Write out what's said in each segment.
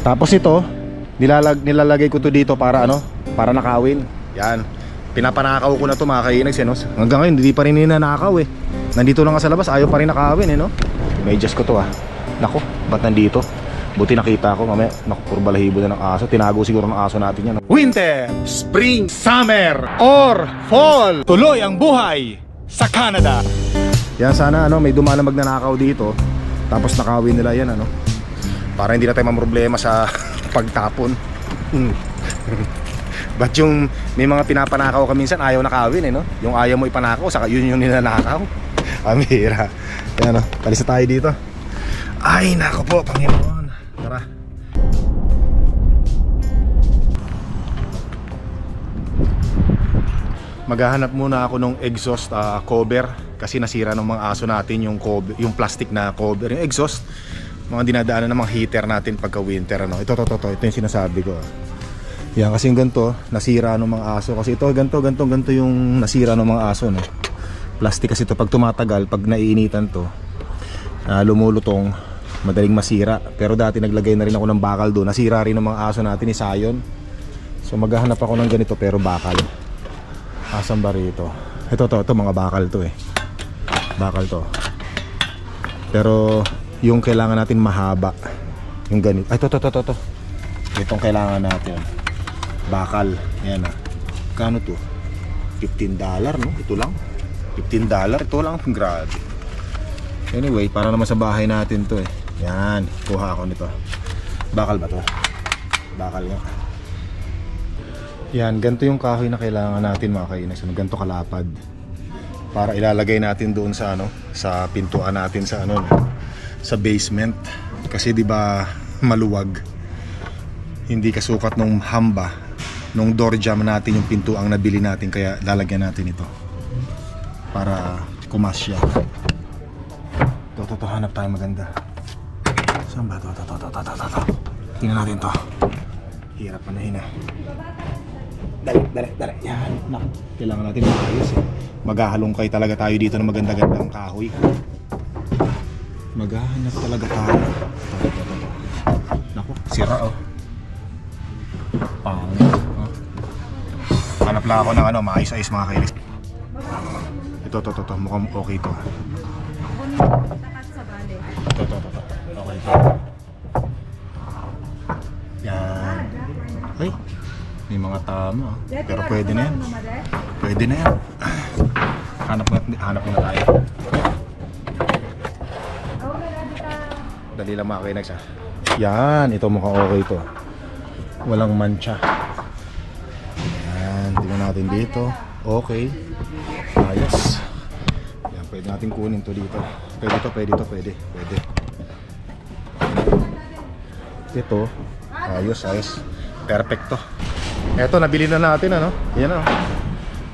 Tapos ito, nilalag, nilalagay ko to dito para ano, para nakawin. Yan. Pinapanakaw ko na to mga kainags eh, no? Hanggang ngayon, hindi pa rin ninanakaw eh. Nandito lang sa labas, ayaw pa rin nakawin eh, no? May adjust ko to ah. Nako, ba't nandito? Buti nakita ko mamaya, naku, puro balahibo na ng aso. Tinago siguro ng aso natin yan. Winter, Spring, Summer, or Fall. Tuloy ang buhay sa Canada. Yan sana ano, may dumaan na magnanakaw dito. Tapos nakawin nila yan ano. Para hindi na tayo mamroblema sa pagtapon. Hmm. Ba't yung may mga pinapanakaw ka minsan ayaw nakawin eh no? Yung ayaw mo ipanakaw, saka yun yung ninanakaw. Amira. Yan no, palisa tayo dito. Ay, nako po, Panginoon. Tara. Maghahanap muna ako ng exhaust ah, cover kasi nasira ng mga aso natin yung cover, yung plastic na cover, yung exhaust. Mga dinadaanan ng mga heater natin pagka winter ano. Ito to to to, ito yung sinasabi ko. ah. Yan kasi yung ganito, nasira ng mga aso kasi ito ganto ganto ganto yung nasira ng mga aso no. Plastic kasi ito pag tumatagal, pag naiinitan to, ah, lumulutong, madaling masira. Pero dati naglagay na rin ako ng bakal doon. Nasira rin ng mga aso natin ni Sayon. So maghahanap ako ng ganito pero bakal. Asan ba rito? Ito to, ito mga bakal to eh. Bakal to. Pero yung kailangan natin mahaba. Yung ganito. Ay, to, to, to, to, to. Itong kailangan natin. Bakal. Yan ah. Kano to? 15 dollar no? Ito lang. 15 dollar. Ito lang. Grabe. Anyway, para naman sa bahay natin to eh. Yan. Kuha ako nito. Bakal ba to? Bakal nga. Yan, ganito yung kahoy na kailangan natin mga kainas. Ano, ganito kalapad. Para ilalagay natin doon sa ano, sa pintuan natin sa ano, sa basement. Kasi 'di ba maluwag. Hindi kasukat nung hamba, nung door jam natin yung pintuang nabili natin kaya lalagyan natin ito. Para kumasya. Ito, ito, ito, hanap tayo maganda. Saan ba? Ito, ito, ito, ito, ito, ito. Tingnan natin to. Hirap pa na hina. Dali, dali, dali. Yan. Nak. Kailangan natin maayos eh. Maghahalongkay talaga tayo dito ng maganda-gandang kahoy. Maghahanap talaga tayo. Ito, ito, ito, ito. Naku, sira oh. Pangit. Oh. Hanap lang ako ng ano, maayos-ayos mga kainis. Ito, ito, ito, ito. Mukhang okay. Ito, ito, ito, ito. Okay to. Yan. Ay, may mga tama. ah. Pero pwede na yan. Pwede na yan. Hanap na, hanap na tayo. Dali lang mga kinags ah. Yan, ito mukhang okay to. Walang mancha. Yan, tingnan natin dito. Okay. Ayos. Yan, pwede natin kunin to dito. Pwede to, pwede to, pwede. Pwede. Ito. Ayos, ayos. Perfecto. Eto, nabili na natin ano. Yan oh.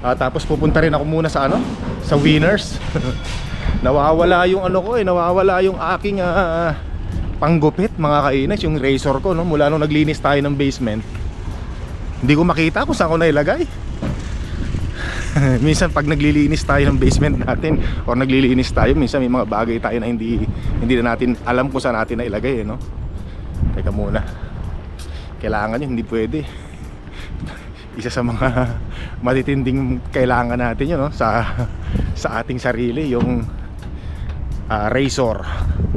Ah, tapos pupunta rin ako muna sa ano? Sa Winners. nawawala yung ano ko eh, nawawala yung aking ah, panggupit mga kainis, yung razor ko no mula nung naglinis tayo ng basement. Hindi ko makita kung saan ko nailagay. minsan pag naglilinis tayo ng basement natin or naglilinis tayo, minsan may mga bagay tayo na hindi hindi na natin alam kung saan natin nailagay eh, no. Teka muna. Kailangan yun, hindi pwede isa sa mga matitinding kailangan natin yun no? sa sa ating sarili yung ah, razor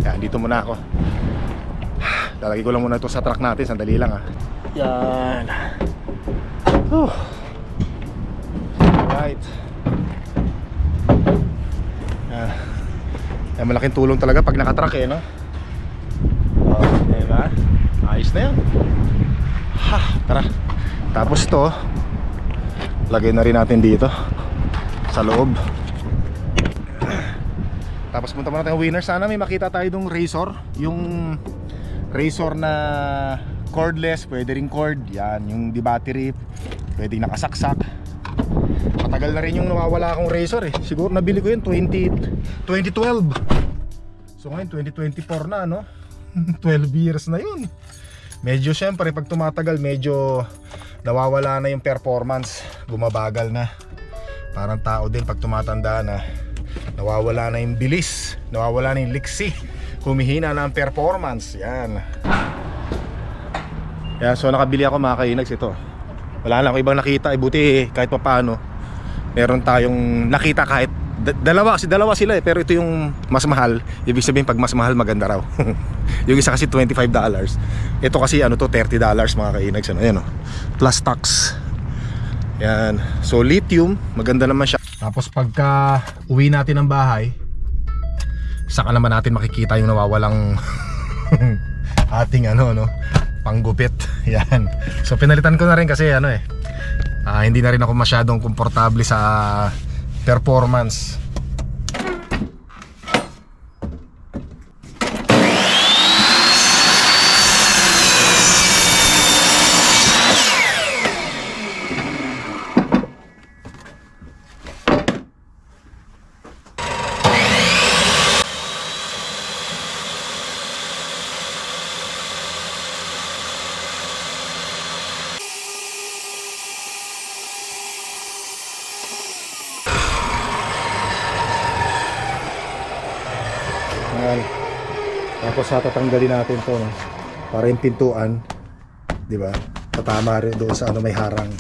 yan dito muna ako lalagay ko lang muna ito sa truck natin. Sandali lang ah. Yan. Whew. right yan yan malaking tulong talaga pag nakatrack eh no? Oh, diba ayos na yan ha tara. Tapos to lagay na rin natin dito. Sa loob. Tapos punta muna tayong winner. Sana may makita tayo dong razor. Yung razor na cordless pwede rin cord. Yan yung di battery pwede nakasaksak. Matagal na rin yung nawawala akong razor eh. Siguro nabili ko yun 20, 2012 so ngayon 2024 na no? 12 years na yun. Medyo syempre pag tumatagal medyo nawawala na yung performance. Bumabagal na. Parang tao din pag tumatanda na nawawala na yung bilis. Nawawala na yung liksi humihina na ang performance. Yan. Yan, so nakabili ako mga kainags ito. Wala lang ako ibang nakita, eh, buti eh, kahit pa paano. Meron tayong nakita kahit da- dalawa kasi dalawa sila eh. Pero ito yung mas mahal. Ibig sabihin pag mas mahal maganda raw. Yung isa kasi $25 ito kasi ano to $30 mga kainags ano yan oh. plus tax. Yan. So lithium maganda naman siya. Tapos pagka uwi natin ng bahay saka naman natin makikita yung nawawalang ating ano no? Panggupit. Yan. So pinalitan ko na rin kasi ano eh ah, hindi na rin ako masyadong komportable sa performance Ayan. Tapos tatatanggalin natin to no? para yung pintuan, 'di ba? Tatama rin doon sa ano may harang.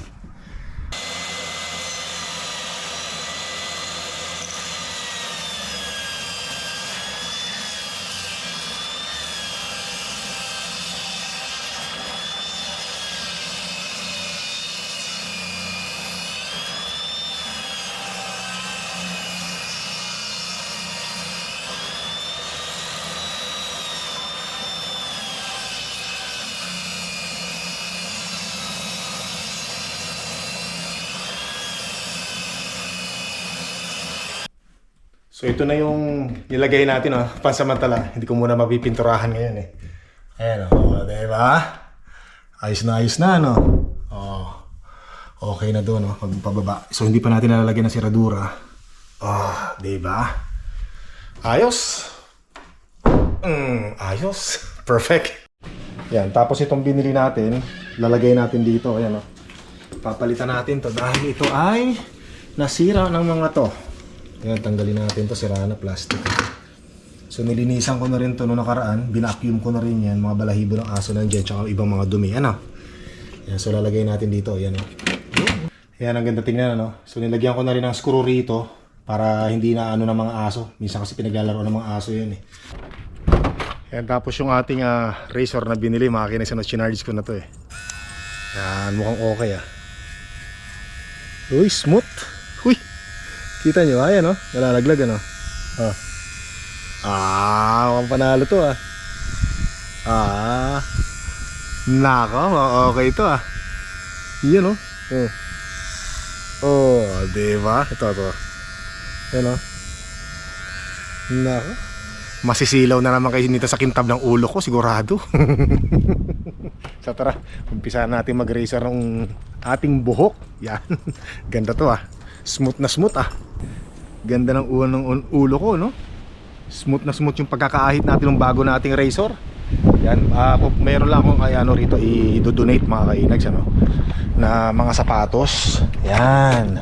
So ito na yung nilagay natin oh, pansamantala. Hindi ko muna mapipinturahan ngayon eh. Ayan oh, di ba? Ayos na ayos na no. Oh. Okay na doon oh, magpababa. So hindi pa natin nalalagyan ng siradura. Oh, di ba? Ayos. Mm, ayos. Perfect. Yan, tapos itong binili natin, lalagay natin dito, ayan oh. Papalitan natin to dahil ito ay nasira ng mga to. Ayan, tanggalin natin to, sira na plastic. So nilinisan ko na rin to noong nakaraan, binacuum ko na rin yan, mga balahibo ng aso nandiyan, tsaka ibang mga dumi. Ano? Yan, so lalagay natin dito, ayan oh. Ayan, ang ganda tingnan, ano? So nilagyan ko na rin ng screw rito para hindi na ano ng mga aso. Minsan kasi pinaglalaro ng mga aso yan eh. Yan, tapos yung ating ah, razor na binili, mga kinasin chinarge ko na to eh. Yan, mukhang okay ah. Uy, smooth. Kita nyo, ayan oh, nalalaglag ano. Ah, ah mukhang panalo to ah. Ah, nako, okay to ah. Yan oh. Oh. Oh, di ba? Ito, ito. Yan oh. Nako. Masisilaw na naman kayo nito sa kintab ng ulo ko, sigurado. so tara, umpisa natin mag-racer ng ating buhok. Yan. Ganda to ah. Smooth na smooth ah. Ganda ng ulo ng ulo ko, no? Smooth na smooth yung pagkakaahit natin ng bago nating razor. Yan, po- meron lang akong ay, ano rito i-donate mga kainags ano na mga sapatos. Yan.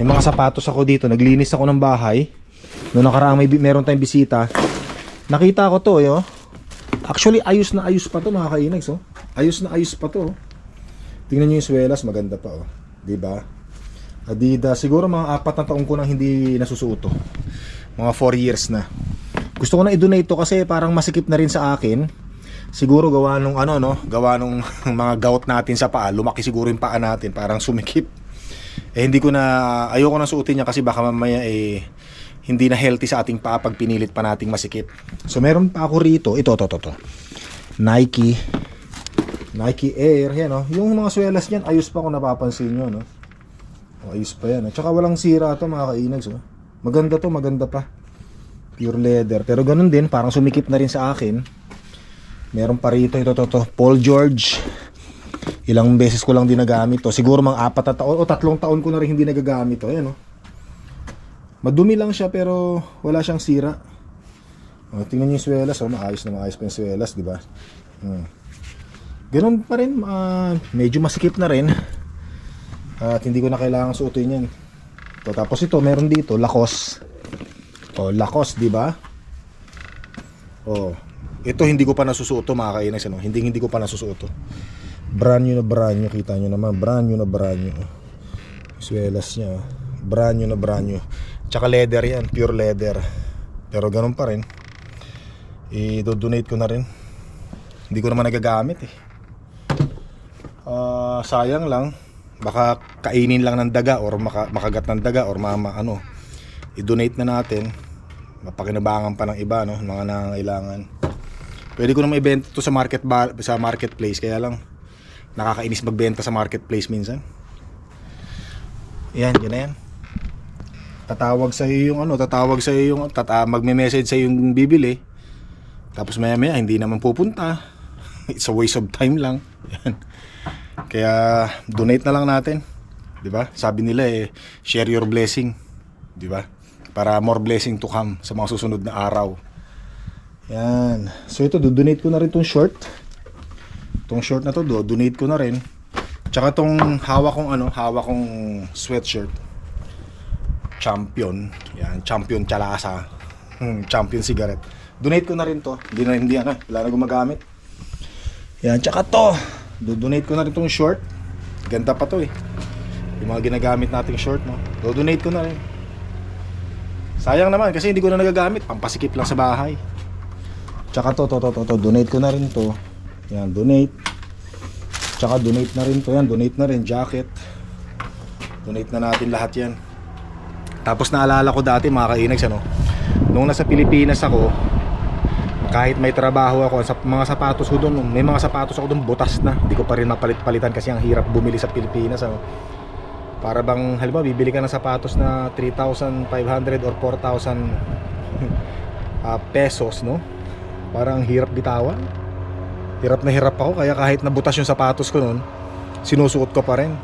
May mga sapatos ako dito. Naglinis ako ng bahay. Noong nakaraang may meron tayong bisita. Nakita ko to, yo. Actually, ayos na ayos pa to mga kainags, oh. Ayos na ayos pa to. oh. Tingnan niyo yung swelas, maganda pa, oh. 'Di ba? Adidas, siguro mga apat na taon ko nang hindi nasusuot to. Mga 4 years na. Gusto ko na i-donate to kasi parang masikip na rin sa akin. Siguro gawa nung ano no, gawa nung mga gout natin sa paa, lumaki siguro yung paa natin, parang sumikip. Eh hindi ko na ayoko na suotin niya kasi baka mamaya eh hindi na healthy sa ating paa pag pinilit pa nating masikip. So meron pa ako rito, ito to to to. Nike Nike Air, yan oh. Yung mga swelas niyan, ayos pa kung napapansin niyo, no. Oh, ayos pa yan. At saka walang sira to mga kainags, oh. Maganda to, maganda pa. Pure leather. Pero ganun din, parang sumikip na rin sa akin. Meron pa rito ito to, to. Paul George. Ilang beses ko lang din nagamit to. Siguro mga apat na taon o tatlong taon ko na rin hindi nagagamit to. Ayan oh. Madumi lang siya pero wala siyang sira. Oh, tingnan niyo yung swelas, oh, maayos na maayos pa yung swelas, di ba? Hmm. Ganun pa rin, ah, medyo masikip na rin. At hindi ko na kailangan suotin yan. To, tapos ito, meron dito, Lacoste. Oh, Lacoste, di ba? Oh, ito hindi ko pa nasusuot to mga kainis, ano? Hindi hindi ko pa nasusuot to. Brand new na brand new. Kita nyo naman. Brand new na brand new. Swelas niya. oh. Brand new na brand new. Tsaka leather yan. Pure leather. Pero ganun pa rin. I-donate ko na rin. Hindi ko naman nagagamit eh. Ah, sayang lang. Baka kainin lang ng daga or maka, makagat ng daga or mama ano. I-donate na natin. Mapakinabangan pa ng iba no, mga nangangailangan. Pwede ko na ibenta to sa market ba, sa marketplace kaya lang nakakainis magbenta sa marketplace minsan. Yan, yan na yan. Tatawag sa iyo yung ano, tatawag sa iyo yung tata, magme-message sa yung bibili. Tapos maya maya hindi naman pupunta. It's a waste of time lang. Yan. Kaya donate na lang natin. 'Di ba? Sabi nila eh share your blessing. 'Di ba? Para more blessing to come sa mga susunod na araw. Yan. So ito, do-donate ko na rin tong short. Tong short na to, do-donate ko na rin. Tsaka tong hawak kong ano, hawak kong sweatshirt. Champion. Yan, champion chalasa. Hmm, champion cigarette. Donate ko na rin to. Hindi na hindi ano, wala na gumagamit. Yan, tsaka to. Do-donate ko na rin tong short. Ganda pa to eh. Yung mga ginagamit nating short, no. Do-donate ko na rin. Sayang naman kasi hindi ko na nagagamit. Pampasikip lang sa bahay. Tsaka to, to, to, to, to. Donate ko na rin to. Yan, donate. Tsaka donate na rin to. Yan, donate na rin. Jacket. Donate na natin lahat yan. Tapos naalala ko dati mga kainags ano. Nung nasa Pilipinas ako, kahit may trabaho ako sa mga sapatos ko doon, may mga sapatos ako doon butas na. Hindi ko pa rin mapalit-palitan kasi ang hirap bumili sa Pilipinas ano. Para bang halimbawa bibili ka ng sapatos na 3,500 or 4,000 ah, pesos, no? Parang hirap bitawan. Hirap na hirap ako kaya kahit nabutas yung sapatos ko noon, sinusuot ko pa rin.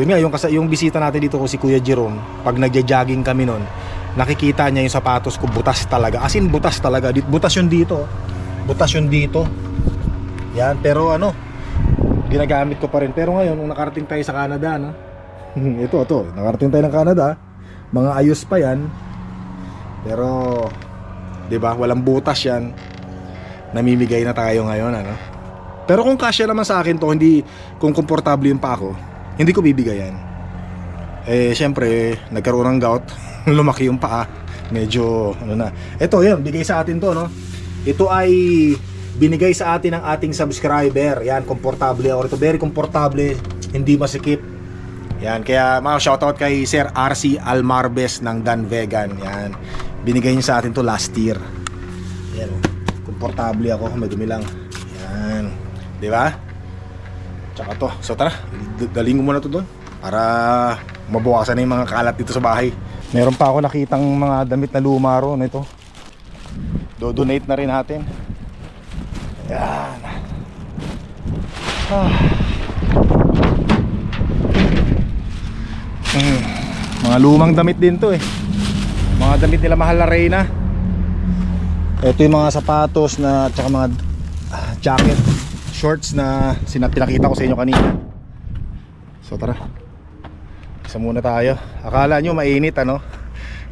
Yun nga, yung, yung bisita natin dito ko si Kuya Jerome, pag nagja-jogging kami noon, nakikita niya yung sapatos ko butas talaga. As in butas talaga. Butas yun dito. Butas yun dito. Yan, pero ano, ginagamit ko pa rin. Pero ngayon, nung nakarating tayo sa Canada, no? ito, ito, nakarating tayo ng Canada, mga ayos pa yan. Pero, di ba, walang butas yan. Namimigay na tayo ngayon, ano? Pero kung kasya naman sa akin to, hindi, kung komportable yung pa ako, hindi ko bibigayan. Eh, syempre, nagkaroon ng gout, lumaki yung paa, medyo, ano na. Ito, yan, bigay sa atin to, no? Ito ay binigay sa atin ng ating subscriber. Yan, komportable ako rito. Very komportable, hindi masikip. Yan, kaya mga shoutout kay Sir RC Almarbes ng Dan Vegan. Yan, binigay niya sa atin to last year. Yan, komportable ako, madumi lang. Yan, di ba? Tsaka to. So tara, daling ko muna to doon para mabawasan na yung mga kalat dito sa bahay. Meron pa ako nakitang mga damit na luma ron ito. Do-donate na rin natin. Yan. Ah. Mm, mga lumang damit din to eh. Mga damit nila mahal na Reyna. Ito yung mga sapatos na tsaka mga ah, jacket, shorts na sinapinakita ko sa inyo kanina. So tara. Isa muna tayo. Akala nyo mainit ano?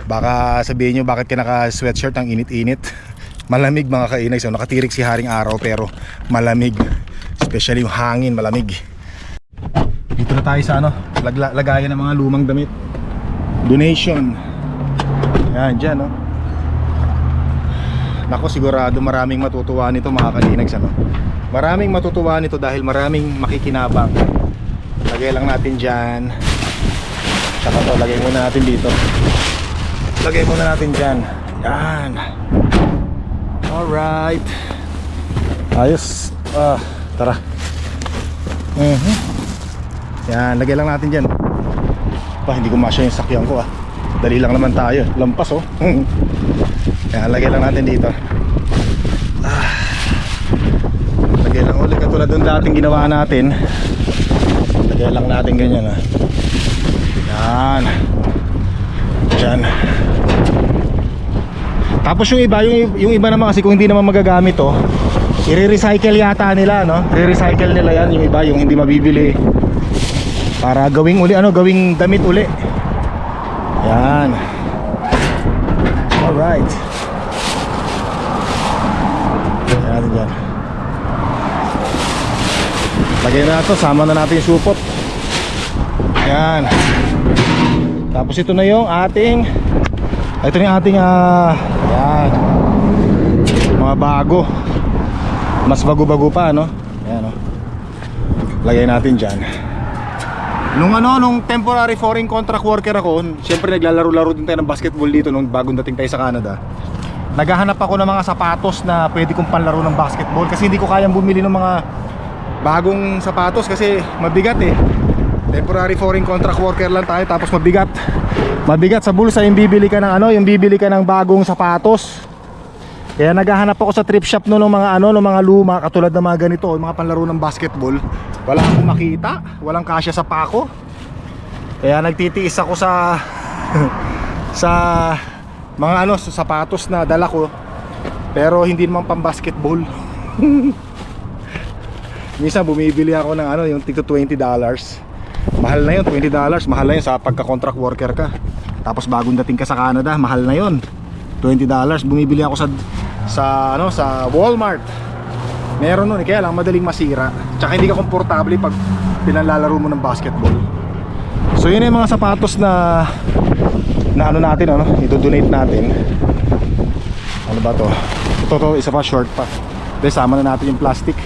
Baka sabihin nyo bakit ka naka sweatshirt ang init-init. Malamig mga kainay. So nakatirik si Haring Araw pero malamig. Especially yung hangin malamig. Dito na tayo sa ano, lagla, lagayan ng mga lumang damit. Donation. Yan, dyan no. Nako sigurado maraming matutuwa nito mga kalinags ano. Maraming matutuwa nito dahil maraming makikinabang. Lagay lang natin dyan. Tsaka to, lagay muna natin dito. Lagay muna natin dyan. Yan. Alright. Ayos. Ah, tara. Mhm. Yan, lagay lang natin dyan. Pa, hindi ko masya yung sakyan ko ah. Dali lang naman tayo. Lampas oh. Yan, lagay lang natin dito. Ah. Lagay lang ulit katulad ng dating ginawa natin. Lagay lang natin ganyan ah. Yan. Diyan. Tapos yung iba, yung, yung iba naman kasi kung hindi naman magagamit to, i-recycle yata nila, no? I-recycle nila yan, yung iba, yung hindi mabibili. Para gawing uli, ano, gawing damit uli. Yan. Alright. Yan dyan. Lagay na ito, sama na natin yung supot. Yan. Tapos ito na yung ating ito na yung ating ah yan. Mga bago. Mas bago-bago pa no. Yan oh. Lagay natin diyan. Nung ano, nung temporary foreign contract worker ako, syempre naglalaro-laro din tayo ng basketball dito nung bagong dating tayo sa Canada. Naghahanap ako ng mga sapatos na pwede kong panlaro ng basketball kasi hindi ko kayang bumili ng mga bagong sapatos kasi mabigat eh. Temporary foreign contract worker lang tayo tapos mabigat. Mabigat sa bulsa yung bibili ka ng ano, yung bibili ka ng bagong sapatos. Kaya naghahanap ako sa thrift shop no ng mga ano, ng mga luma katulad ng mga ganito, yung mga panlaro ng basketball. Wala akong makita, walang kasya sa pako. Kaya nagtitiis ako sa sa mga ano, sa sapatos na dala ko. Pero hindi naman pang basketball. Minsan bumibili ako ng ano, yung tigto 20 dollars. Mahal na yun, 20 dollars. Mahal na yun sa pagka-contract worker ka. Tapos bagong dating ka sa Canada, mahal na yun. 20 dollars. Bumibili ako sa sa ano, sa Walmart. Meron nun, eh, kaya lang madaling masira. Tsaka hindi ka komportable pag pinanlalaro mo ng basketball. So yun yung mga sapatos na na ano natin, ano, i-donate natin. Ano ba to? Ito to, isa pa short pa. Then sama na natin yung plastic.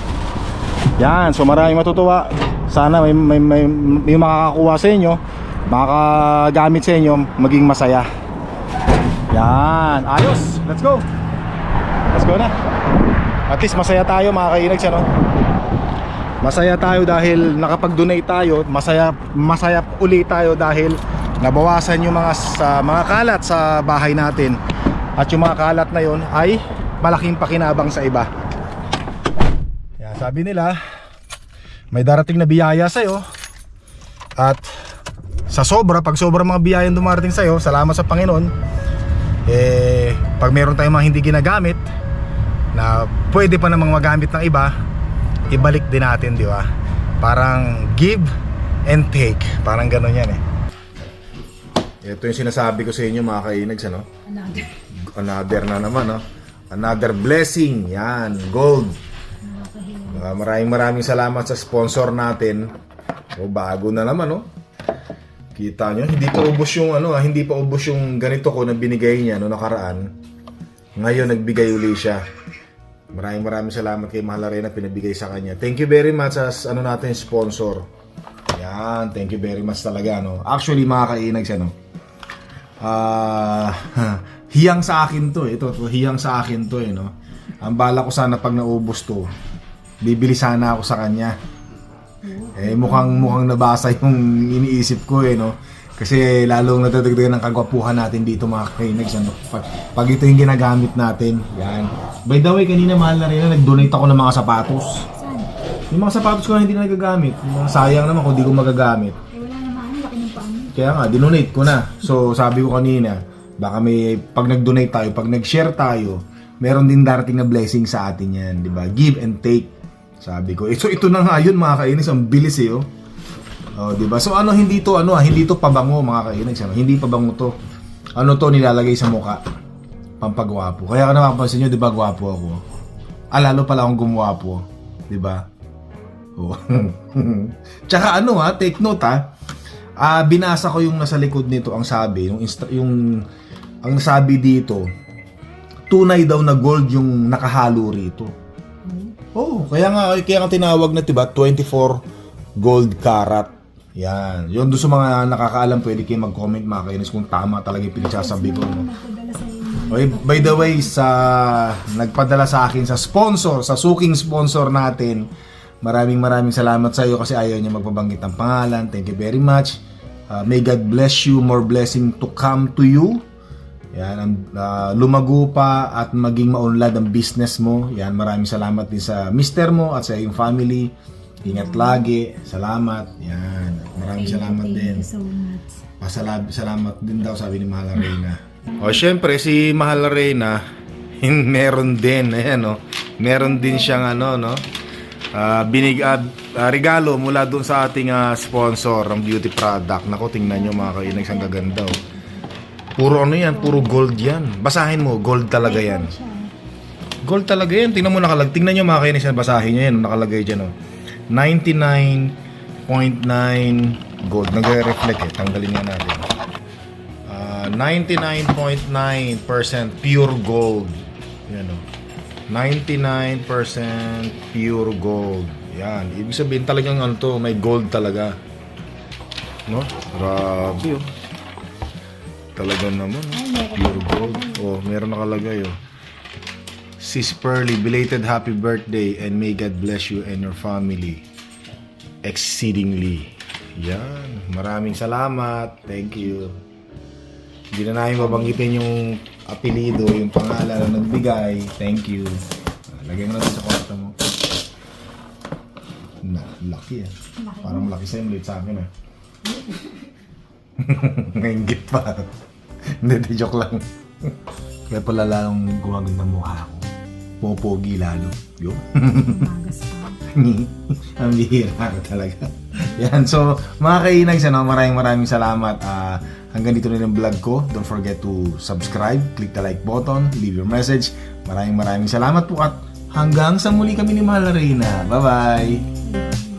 Yan, so maraming matutuwa. Sana may, may, may, may makakakuha sa inyo, makakagamit sa inyo, maging masaya. Yan, ayos. Let's go. Let's go na. At least masaya tayo mga kainags, ano? Masaya tayo dahil nakapag-donate tayo, masaya masaya uli tayo dahil nabawasan yung mga sa, mga kalat sa bahay natin. At yung mga kalat na yon ay malaking pakinabang sa iba. Kaya sabi nila, may darating na biyaya sa'yo at sa sobra, pag sobra mga biyayang dumarating sa'yo, salamat sa Panginoon, eh, pag meron tayong mga hindi ginagamit, na pwede pa namang magamit ng iba, ibalik din natin, di ba? Parang give and take. Parang gano'n yan eh. Ito yung sinasabi ko sa inyo mga kainags, ano? Another. Another na naman, no? Another blessing. Yan, gold. Uh, maraming maraming salamat sa sponsor natin. O, bago na naman, no? Kita nyo, hindi pa ubos yung ano, ah, hindi pa ubos yung ganito ko na binigay niya no nakaraan. Ngayon nagbigay uli siya. Maraming maraming salamat kay Mahal Arena pinabigay sa kanya. Thank you very much as ano natin sponsor. Yan, thank you very much talaga no. Actually mga kainags ano. Ah, hiyang sa akin to eh. Ito, to, hiyang sa akin to eh no. Ang bala ko sana pag naubos to, bibili sana ako sa kanya. Eh mukhang mukhang nabasa yung iniisip ko eh no. Kasi lalong nadadagdagan ng kagwapuhan natin dito mga kainags ano. Pag, pag ito yung ginagamit natin, yan. By the way, kanina mahal na rin na nag-donate ako ng mga sapatos. Saan? Yung mga sapatos ko na hindi na nagagamit. Mga sayang naman kung di ko magagamit. Eh, wala naman. Laki ng paa mo. Kaya nga, dinonate ko na. So, sabi ko kanina, baka may, pag nag-donate tayo, pag nag-share tayo, meron din darating na blessing sa atin yan, di ba? Give and take. Sabi ko. So, ito na nga yun, mga kainis. Ang bilis eh, oh. Oh, di ba? So, ano, hindi to, ano, ah, hindi to pabango, mga kainis. Ano? Hindi pabango to. Ano to, nilalagay sa muka. Pampagwapo. Kaya ka napapansin nyo, di ba, gwapo ako? Ah, lalo pala akong gumwapo. Di ba? Oh. Tsaka ano ha, take note ha. Ah, binasa ko yung nasa likod nito ang sabi, yung insta- yung ang sabi dito, tunay daw na gold yung nakahalo rito. Oh, kaya nga kaya nga tinawag na 'di ba 24 gold carat. Yan. Yun doon sa mga nakakaalam, pwede kayo mag-comment mga kainis kung tama talaga yung pinagsasabi ko. No? Okay, by the way, sa nagpadala sa akin sa sponsor, sa suking sponsor natin, maraming maraming salamat sa iyo kasi ayaw niya magpabanggit ng pangalan. Thank you very much. Uh, may God bless you, more blessing to come to you. Yan, ang, uh, lumago pa at maging maunlad ang business mo. Yan, maraming salamat din sa mister mo at sa iyong family. Ingat lagi. Salamat. Yan. Maraming salamat Thank din. you so much. Pasalab salamat din daw sabi ni Mahal Reyna. o syempre si Mahal Reyna meron din ayan no. Meron din siyang ano no. ah, binig ah, regalo mula doon sa ating ah, sponsor ng beauty product. Nako tingnan niyo mga kainags ang gaganda oh. Puro ano yan, puro gold yan. Basahin mo, gold talaga yan. Gold talaga yan. Tingnan mo nakalag. Tingnan nyo mga kainis yan. Basahin nyo yan. Nakalagay dyan. Oh. 99.9 gold. Nagre-reflect eh. Tanggalin nga natin. Ah, 99.9% pure gold. Yan o. 99% pure gold. Yan. Ibig sabihin talagang ano to, may gold talaga. No? Grabe oh. Talaga naman. Ay, meron Pure gold. Oh, meron nakalagay oh. Sis Pearly, belated happy birthday and may God bless you and your family exceedingly. Yan. Maraming salamat. Thank you. Hindi na namin babanggitin yung apelido, yung pangalan na nagbigay. Thank you. Ah, Lagyan mo na sa kwarto mo. Na, laki ah. Parang laki sa'yo, maliit sa akin ah. Ngaingit pa. Hindi, di joke lang. Kaya pala lalong gumaganda mukha ko. Pupogi lalo. Yun. Magas pa. Ang bihira ka talaga. Yan, so mga kainags, ano, maraming maraming salamat. Ah, hanggang dito na yung vlog ko. Don't forget to subscribe, click the like button, leave your message. Maraming maraming salamat po at hanggang sa muli kami ni Mahal Reyna. Bye-bye!